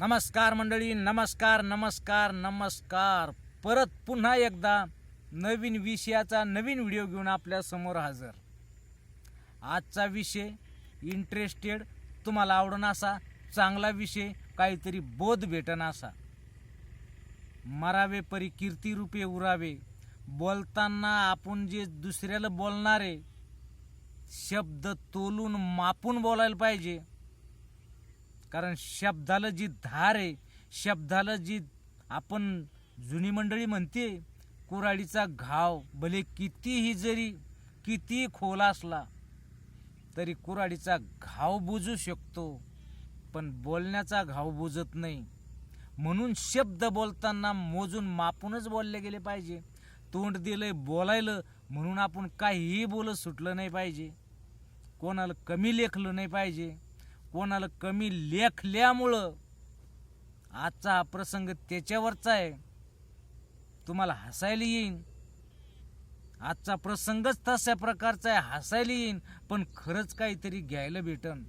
नमस्कार मंडळी नमस्कार नमस्कार नमस्कार. परत पुन्हा एकदा नवीन विषयाचा नवीन व्हिडिओ घेऊन आपल्यासमोर हजर. आजचा विषय इंटरेस्टेड तुम्हाला आवडून असा चांगला विषय काहीतरी बोध भेटन असा. मरावे परी कीर्ती रूपे उरावे. बोलताना आपण जे दुसऱ्याला बोलणारे शब्द तोलून मापून बोलायला पाहिजे. कारण शब्दाला जी धार आहे शब्दाला जी आपण जुनी मंडळी म्हणते कुऱ्हाडीचा घाव भले कितीही जरी किती खोल असला तरी कुऱ्हाडीचा घाव बुजू शकतो पण बोलण्याचा घाव बुजत नाही. म्हणून शब्द बोलताना मोजून मापूनच बोलले गेले पाहिजे. तोंड दिलंय बोलायलं म्हणून आपण काहीही बोलत सुटलं नाही पाहिजे. कोणाला कमी लेखलं नाही पाहिजे. कोणाला कमी लेखल्यामुळं आजचा हा प्रसंग त्याच्यावरचा आहे. तुम्हाला हसायला येईन. आजचा प्रसंगच तशा प्रकारचा आहे हसायला येईन पण खरंच काहीतरी घ्यायला भेटन.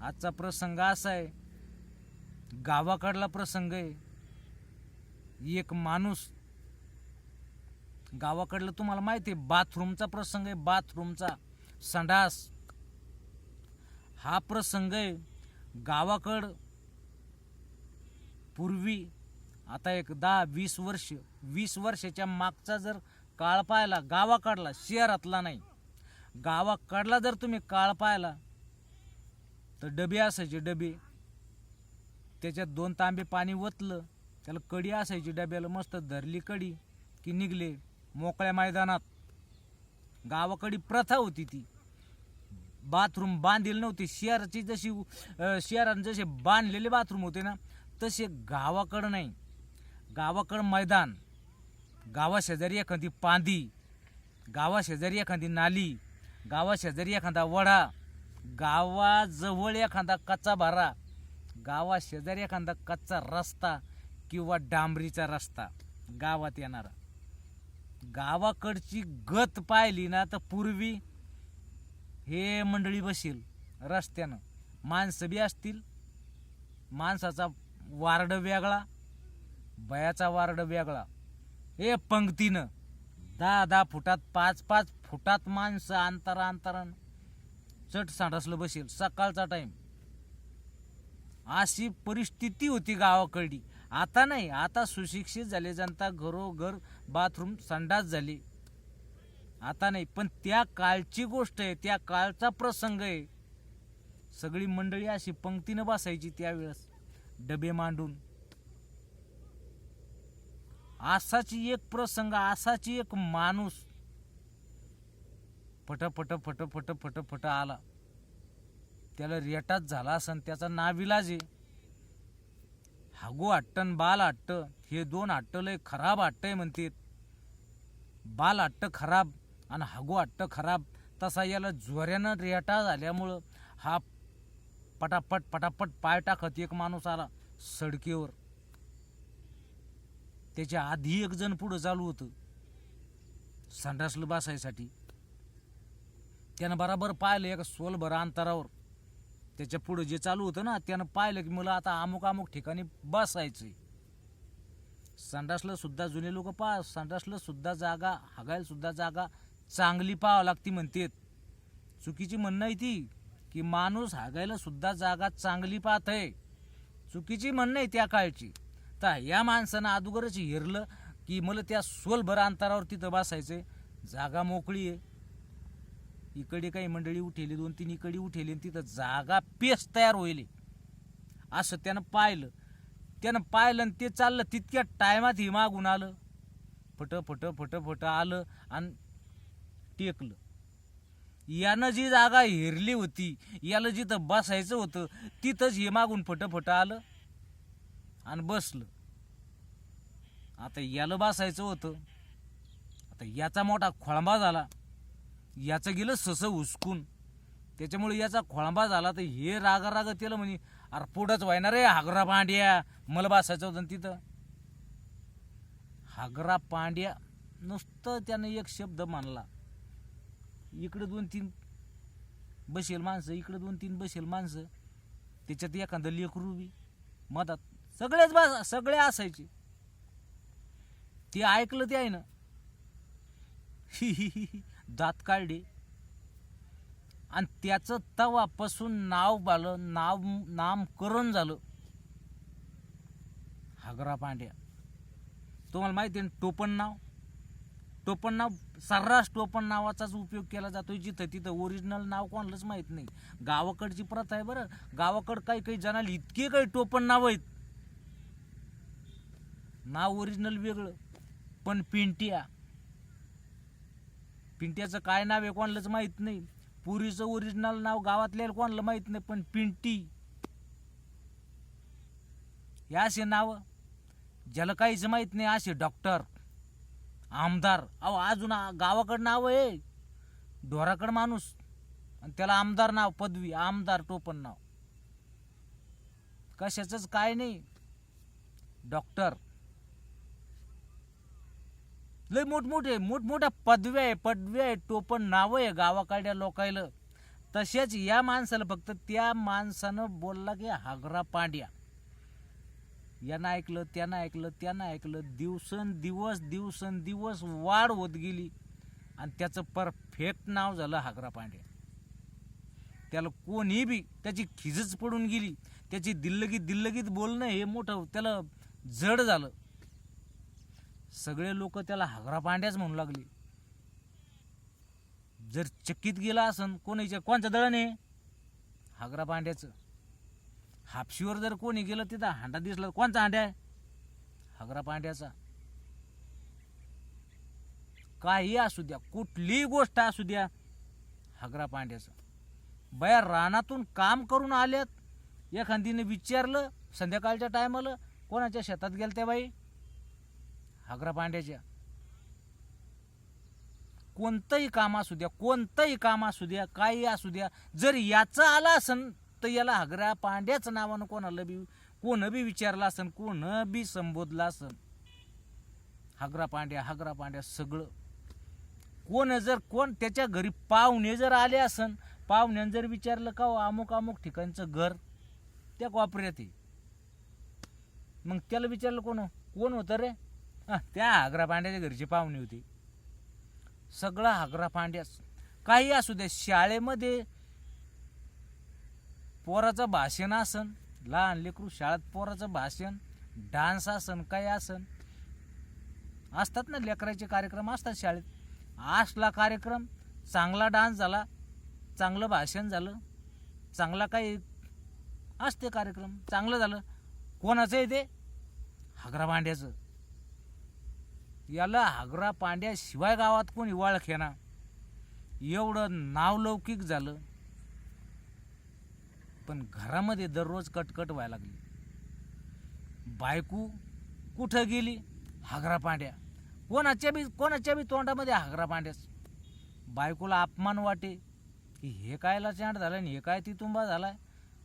आजचा प्रसंग असा आहे गावाकडला प्रसंग आहे. एक माणूस गावाकडलं तुम्हाला माहिती आहे बाथरूमचा प्रसंग आहे बाथरूमचा संडास. हा प्रसंग आहे. गावाकड पूर्वी आता एक दहा वीस वर्ष वीस वर्षाच्या मागचा जर काळ पाहिला गावाकडला शहरातला नाही. गावाकडला जर तुम्ही काळ पाहिला तर डबे असायचे डबे. त्याच्यात दोन तांबे पाणी ओतलं त्याला कडी असायची डब्याला मस्त धरली कडी की निघले मोकळ्या मैदानात. गावाकडी प्रथा होती ती. बाथरूम बांधील नव्हती. शहराची जशी शहरानं जसे बांधलेले बाथरूम होते ना तसे गावाकडं नाही. गावाकडं मैदान. गावाशेजारी एखादी पांदी. गावाशेजारी एखादी नाली. गावाशेजारी एखादा वडा. गावाजवळ एखादा कच्चा भारा. गावाशेजारी एखादा कच्चा रस्ता किंवा डांबरीचा रस्ता. गावात येणारा. गावाकडची गत पाहिली ना तर पूर्वी हे मंडळी बसेल रस्त्यानं. माणसं बी असतील. माणसाचा वार्ड वेगळा बयाचा वार्ड वेगळा. हे पंक्तीनं दहा दहा फुटात पाच पाच फुटात माणसं अंतरा अंतरानं चट सांडसलं बसेल सकाळचा टाईम अशी परिस्थिती होती गावाकडली. आता नाही आता सुशिक्षित झाले जनता घरोघर बाथरूम संडास झाली. आता नाही पण त्या काळची गोष्ट आहे त्या काळचा प्रसंग आहे. सगळी मंडळी अशी पंक्तीनं बसायची त्यावेळेस डबे मांडून. असाची एक प्रसंग असाची एक माणूस फट फट फट फट फट फट आला. त्याला रेटाच झाला असन त्याचा नाविलाज आहे. हागू आट्टन बाल आट्ट हे दोन हट्ट लय खराब आट्ट आहे म्हणते बाल आट्ट खराब आणि हागू हट्ट खराब. तसा याला जोऱ्यानं रेटा झाल्यामुळं हा पटापट पटापट पाय टाकत एक माणूस आला सडकेवर. त्याच्या आधी एक जण पुढं चालू होतं संडासलं बसायसाठी. त्यानं बराबर पाहिलं एका सोलभर अंतरावर. त्याच्या पुढं जे चालू होतं ना त्यानं पाहिलं की मला आता अमुक अमुक ठिकाणी बसायचंय. संडासला सुद्धा जुने लोक पहा संडासला सुद्धा जागा हागायला सुद्धा जागा चांगली पाहावं लागती म्हणतेत चुकीची म्हणणं आहे ती की माणूस हागायला सुद्धा जागा चांगली पाहत आहे. चुकीची म्हणणं आहे त्या काळची. तर या माणसानं अगोदरच हिरलं की मला त्या सोलभर अंतरावर तिथं बसायचंय. जागा मोकळी आहे. इकडे काही मंडळी उठेली दोन तीन इकडे उठेली आणि तिथं जागा पेस तयार होईल. असं त्यानं पाहिलं. त्यानं पाहिलं आणि ते चाललं तितक्या टायमात ही मागून आलं. फट फट फट फट आलं आणि टेकलं. यानं जी जागा हिरली होती याला जिथं बसायचं होतं तिथंच हे मागून फटफट आलं आणि बसलं. आता याला बसायचं होतं. आता याचा मोठा खोळंबा झाला. याचं गेलं ससं हुसकून. त्याच्यामुळे याचा खोळंबा झाला. तर हे रागा राग त्याला म्हणे अरे पुढंच व्हायना रे हागरा पांड्या. मला बसायचं होतं तिथं. हागरा पांड्या नुसतं त्यानं एक शब्द मानला. इकडं दोन तीन बसेल माणसं इकडं दोन तीन बसेल माणसं. त्याच्यात एखादं लेकरू बी मधात. सगळेच बा सगळे असायचे. ते ऐकलं ते आहे ना. दात काढले. आणि त्याचं तवापासून नाव बालं नाव नामकरण झालं. हागरा पांड्या. तुम्हाला माहिती आहे ना टोपण नाव? टोपण नाव सर्रास टोपण नावाचाच उपयोग केला जातो जिथं तिथं ओरिजिनल नाव कोणालाच माहीत नाही. गावाकडची प्रथा आहे बरं. गावाकडं काही काही जणाला इतके काही टोपण नाव आहेत. नाव ओरिजिनल वेगळं पण पिंट्या. पिंट्याचं काय नाव आहे कोणालाच माहीत नाही. पुरीचं ओरिजिनल नाव गावातल्या कोणाला माहीत नाही पण पिंटी. हे असे नाव. ज्याला काहीच माहीत नाही असे डॉक्टर आमदार. अहो अजून गावाकडं नाव आहे. ढोराकडं माणूस. आणि त्याला आमदार नाव पदवी. आमदार टोपण नाव. कशाचंच काय नाही. डॉक्टर. लय मोठमोठे मोठमोठ्या पदव्या आहे पदव्या आहे टोपण नावं आहे गावाकडल्या लोकायला. तसेच या माणसाला फक्त त्या माणसानं बोलला की हागरा पांड्या. यानं ऐकलं त्यानं ऐकलं त्यानं ऐकलं. दिवसेंदिवस दिवसेंदिवस वाढ होत गेली. आणि त्याचं परफेक्ट नाव झालं हागरा पांडे त्याला कोणी बी त्याची खिजच पडून गेली. त्याची दिल्लगीत दिल्लगीत बोलणं हे मोठं त्याला जड झालं. सगळे लोक त्याला हागरा पांड्याच म्हणू लागले. जर चक्कीत गेला असन कोणाच्या कोणचं दळण आहे हागरा पांड्याचं हापशीवर जर कोणी गेलं तिथं हांडा दिसला कोणचा हांड्या आहे? हगरा पांड्याचा. काही असू द्या कुठलीही गोष्ट असू द्या हगरा पांड्याचा. बया रानातून काम करून आल्यात एखादीने विचारलं संध्याकाळच्या टायमाला कोणाच्या शेतात गेल त्या बाई? हगरा पांड्याच्या. कोणतंही काम असू द्या कोणतंही काम असू द्या काही असू द्या जर याचं आलं असन तर याला हागरा पांड्याच नावानं कोणाला बी कोण बी विचारलं असन कोण बी संबोधलं असन. हगरा पांड्या हगरा पांड्या सगळं. कोण जर कोण त्याच्या घरी पाहुणे जर आले असन पाहुण्यानं जर विचारलं का हो, अमुक अमुक ठिकाणचं घर त्या कोपऱ्यात मग त्याला विचारलं कोण हो? कोण होतं रे? त्या हागरा पांड्याच्या घरची पाहुणे होती. सगळं हागरा पांड्याच. काही असू द्या शाळेमध्ये पोराचं भाषण आसन लहान लेकरू शाळेत पोराचं भाषण डान्स आसन काय आसन असतात ना लेकराचे कार्यक्रम असतात शाळेत. असला कार्यक्रम चांगला डान्स झाला चांगलं भाषण झालं चांगला काही असते कार्यक्रम चांगलं झालं. कोणाचं आहे ते? हागरा पांड्याचं. याला हागरा पांड्याशिवाय गावात कोण हिवाळ खेना एवढं नावलौकिक झालं. पण घरामध्ये दररोज कटकट व्हायला लागली. बायको कुठं गेली? हागरा पांड्या कोणाच्या बी कोणाच्या बी तोंडामध्ये हागरा पांड्यास बायकोला अपमान वाटे. की हे कायला चांड झालं आणि हे काय ती तुंबा झालाय?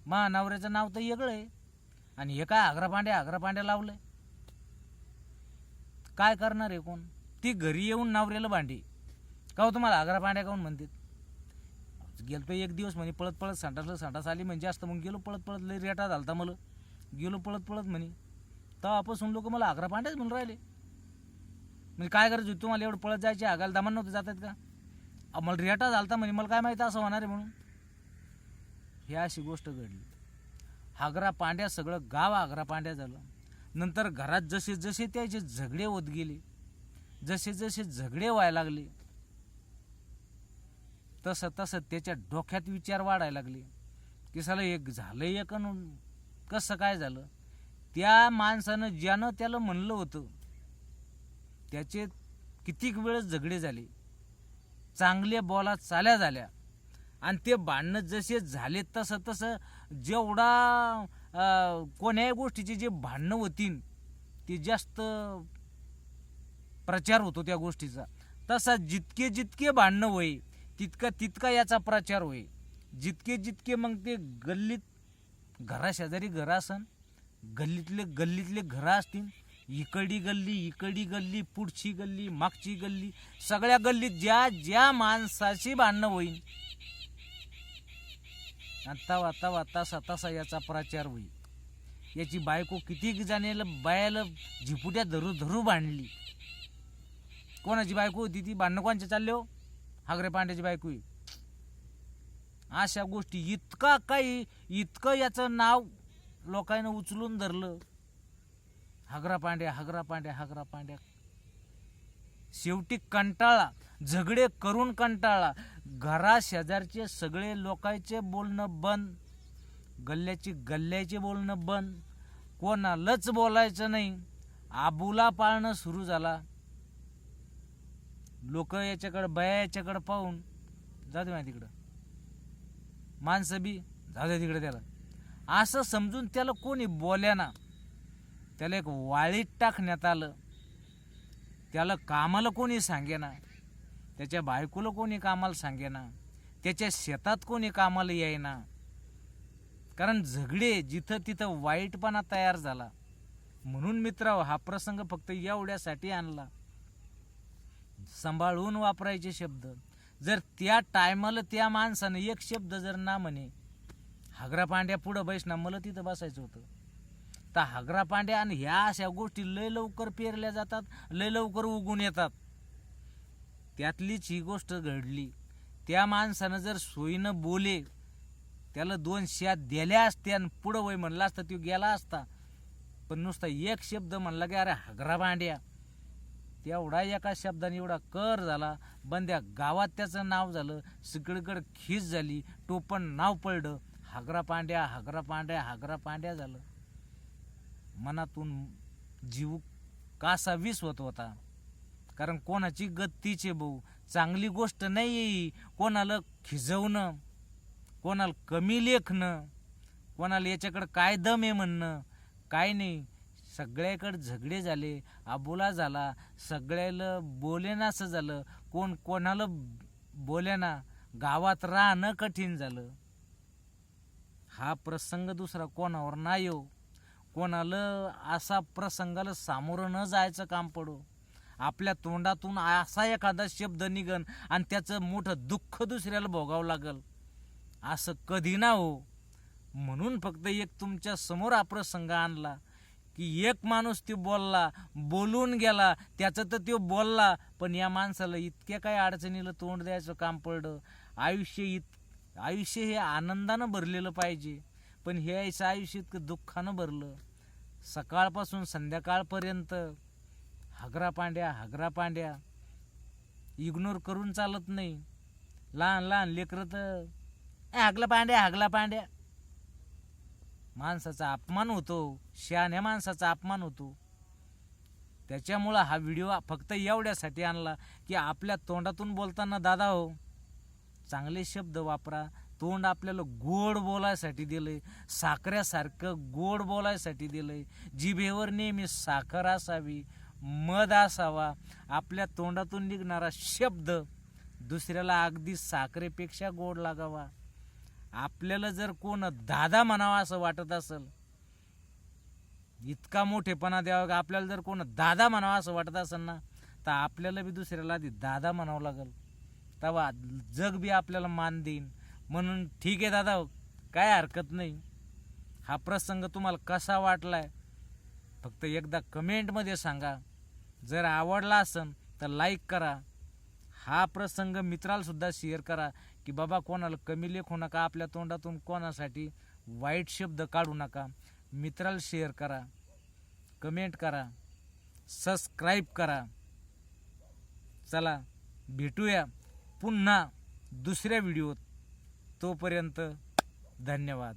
मा नवऱ्याचं नाव तर वेगळं आहे. आणि हे काय आग्रा पांड्या आग्रा पांड्या लावलंय? काय करणार आहे कोण? ती घरी येऊन नवऱ्याला भांडी. का तुम्हाला आग्रा पांड्या काऊन म्हणतात? गेलतो एक दिवस म्हणे पळत पळत संडासला संडास आली म्हणजे जास्त मग गेलो पळत पळत लई रेटा झालता मला. गेलो पळत पळत म्हणे. तेव्हापासून लोक मला आग्रा पांड्याच म्हणून राहिले. म्हणजे काय करायचं होतं तुम्हाला? एवढं पळत जायचे आगायला दमान नव्हतं जातात का? मला रेटा झालता म्हणे मला काय माहिती असं होणार आहे म्हणून. ही अशी गोष्ट घडली. आग्रा पांड्या सगळं गाव आग्रा पांड्या झालं. नंतर घरात जसे जसे त्याचे झगडे होत गेले जसे जसे झगडे व्हायला लागले तसं तसं त्याच्या डोक्यात विचार वाढायला लागले. की साला एक झालं एक कसं काय झालं? त्या माणसानं ज्यानं त्याला म्हणलं होतं त्याचे कितीक वेळेस झगडे झाले चांगल्या बॉला चाल्या झाल्या आणि ते भांडणं जसे झाले तसं तसं जेवढा कोण्याही गोष्टीचे जे भांडणं होतीन ते जास्त प्रचार होतो त्या गोष्टीचा. तसा जितके जितके भांडणं होई तितका तितका याचा प्रचार होई जितके जितके मग ते गल्लीत घराशेजारी घरं असन गल्लीतले गल्लीतले घरं असतील इकडी गल्ली इकडी गल्ली पुढची गल्ली मागची गल्ली सगळ्या गल्लीत ज्या ज्या माणसाची भांडणं होईल आणि तवा तवा तसा तसा याचा प्रचार होईल. याची बायको किती जाणेला बायाला झिपुट्या धरू धरू बांधली कोणाची बायको होती ती? भांडणं कोणच्या चालले हो? हागरे पांड्याची बायको अशा गोष्टी इतका काही इतकं याचं नाव लोकांना उचलून धरलं. हागरा पांड्या हागरा पांड्या हागरा पांड्या. शेवटी कंटाळा झगडे करून कंटाळा. घरा शेजारचे सगळे लोकांचे बोलणं बंद. गल्ल्याची गल्ल्याचे बोलणं बंद. कोणालाच बोलायचं नाही. आबुला पाळणं सुरू झाला. लोक याच्याकडं बया याच्याकडं पाहून जाऊ दे तिकडं. माणसं बी जाऊ दे तिकडे त्याला. असं समजून त्याला कोणी बोल्याना त्याला एक वाळीत टाकण्यात आलं. त्याला कामाला कोणी सांगेना त्याच्या बायकोला कोणी कामाला सांगेना त्याच्या शेतात कोणी कामाला येईना कारण झगडे जिथं तिथं वाईटपणा तयार झाला म्हणून मित्र हा प्रसंग फक्त एवढ्यासाठी आणला. सांभाळून वापरायचे शब्द. जर त्या टायमाला त्या माणसानं एक शब्द जर ना म्हणे हागरा पांड्या पुढं बैसना मला तिथं बसायचं होतं. तर हागरा पांड्या आणि ह्या अशा गोष्टी लय लवकर पेरल्या जातात लय लवकर उगून येतात. त्यातलीच ही गोष्ट घडली. त्या माणसानं जर सोयीनं बोले त्याला दोन शात दिल्या असत्या आणि पुढं वय म्हणला असता तो गेला असता पण नुसता एक शब्द म्हणला की अरे हागरा भांड्या तेवढा एका शब्दाने एवढा कर झाला बंद्या गावात त्याचं नाव झालं सगळीकडे खीस झाली टोपण नाव पडलं हागरा पांड्या हागरा पांड्या हागरा पांड्या झालं. मनातून जीव कासा वीस होत होता? कारण कोणाची गत्तीचे भाऊ? चांगली गोष्ट नाही येई कोणाला खिजवणं कोणाला कमी लेखणं कोणाला याच्याकडं काय दम आहे म्हणणं? काय नाही. सगळ्याकडे झगडे झाले आबोला झाला सगळ्याला बोलेनासं झालं कोण कोणाला बोलेना गावात राहणं कठीण झालं. हा प्रसंग दुसरा कोणावर नाही येऊ कोणाला असा प्रसंगाला सामोरं न जायचं काम पडो. आपल्या तोंडातून असा एखादा शब्द निघन आणि त्याचं मोठं दुःख दुसऱ्याला भोगावं लागल. असं कधी ना हो. म्हणून फक्त एक तुमच्यासमोर हा प्रसंग आणला. की एक माणूस ती बोलला बोलून गेला त्याचं तर तो बोलला पण या माणसाला इतक्या काही अडचणीला तोंड द्यायचं काम पडलं. आयुष्य इत आयुष्य हे आनंदानं भरलेलं पाहिजे पण हे यायचं आयुष्य इतकं दुःखानं भरलं. सकाळपासून संध्याकाळपर्यंत हागरा पांड्या हागरा पांड्या इग्नोर करून चालत नाही. लहान लहान लेकरं तर हागला पांड्या हागला पांड्या माणसाचा अपमान होतो शहाण्या माणसाचा अपमान होतो. त्याच्यामुळं हा व्हिडिओ फक्त एवढ्यासाठी आणला की आपल्या तोंडातून बोलताना दादा हो चांगले शब्द वापरा. तोंड आपल्याला गोड बोलायसाठी दिलं आहे साखऱ्यासारखं गोड बोलायसाठी दिलं आहे जिभेवर नेहमी साखर असावी मध असावा. आपल्या तोंडातून निघणारा शब्द दुसऱ्याला अगदी साखरेपेक्षा गोड लागावा. आपल्याला जर कोण दादा म्हणावा असं वाटत असेल इतका मोठेपणा द्यावा का? आपल्याला जर कोण दादा म्हणावा असं वाटत असेल ना तर आपल्याला बी दुसऱ्याला आधी दादा म्हणावं लागेल. तेव्हा जग बी आपल्याला मान देईन. म्हणून ठीक आहे दादा काय हरकत नाही. हा प्रसंग तुम्हाला कसा वाटलाय फक्त एकदा कमेंटमध्ये सांगा. जर आवडला असेल तर लाईक करा. हा प्रसंग मित्रालासुद्धा शेअर करा. की बाबा कोणाला कमी लेखू नका आपल्या तोंडातून कोणासाठी वाईट शब्द काढू नका. मित्राला शेअर करा कमेंट करा सबस्क्राईब करा. चला भेटूया पुन्हा दुसऱ्या व्हिडिओत तोपर्यंत धन्यवाद.